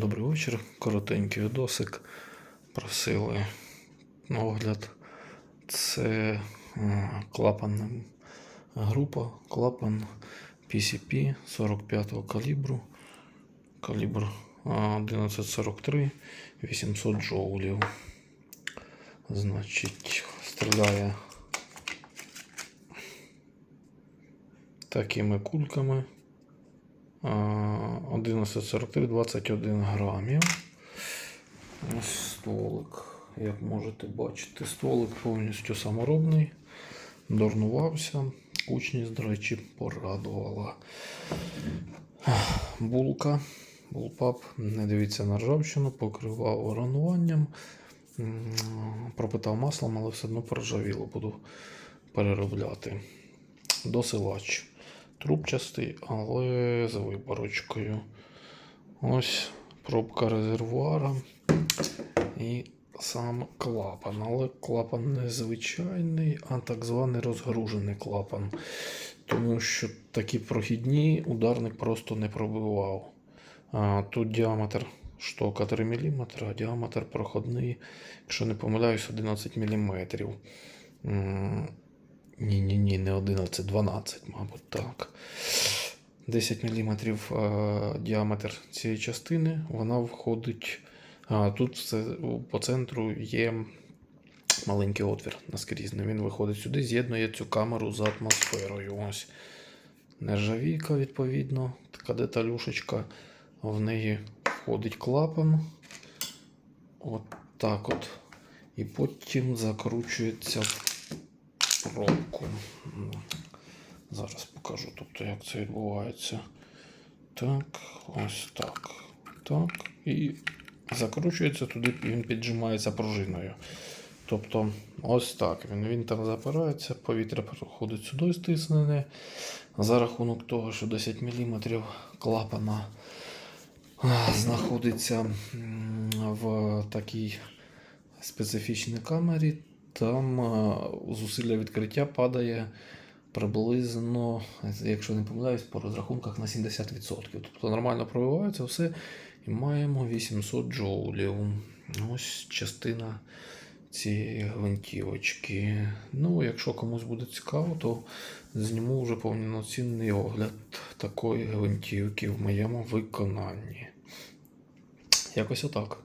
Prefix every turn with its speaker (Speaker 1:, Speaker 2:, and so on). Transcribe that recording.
Speaker 1: добрий вечір. Коротенький відосик. Просили на огляд. Це е, клапанна група, клапан PCP 45-го калібру. Калібр е, 1143, 800 джоулів. Значить, стріляє такими кульками. А, 1143 21 грамів. Ось стволик. Як можете бачити, стволик повністю саморобний. Дорнувався. Кучність, до речі, порадувала. Булка. Булпап. Не дивіться на ржавчину, покривав воронуванням. Пропитав маслом, але все одно проржавіло. Буду переробляти. Досилач. Трубчастий, але з виборочкою. Ось пробка резервуара і сам клапан. Але клапан не звичайний, а так званий розгружений клапан. Тому що такі прохідні ударник просто не пробивав. А, тут діаметр штока 3 мм, а діаметр проходний, якщо не помиляюсь, 11 мм. Ні, ні, не 11, 12, мабуть, так. 10 мм діаметр цієї частини, вона входить. А, тут все, по центру є маленький отвір наскрізний. Він виходить сюди, з'єднує цю камеру з атмосферою. Ось нержавійка, відповідно, така деталюшечка. В неї входить клапан. От так от. І потім закручується пробку. Зараз покажу, тобто, як це відбувається. Так, ось так. Так. І закручується туди, він піджимається пружиною. Тобто, ось так. Він, він там запирається, повітря проходить сюди стиснене. За рахунок того, що 10 мм клапана знаходиться в такій специфічній камері, там зусилля відкриття падає приблизно, якщо не помиляюсь, по розрахунках на 70%. Тобто нормально пробивається все і маємо 800 джоулів. Ось частина цієї гвинтівочки. Ну, якщо комусь буде цікаво, то зніму вже повноцінний огляд такої гвинтівки в моєму виконанні. Якось отак.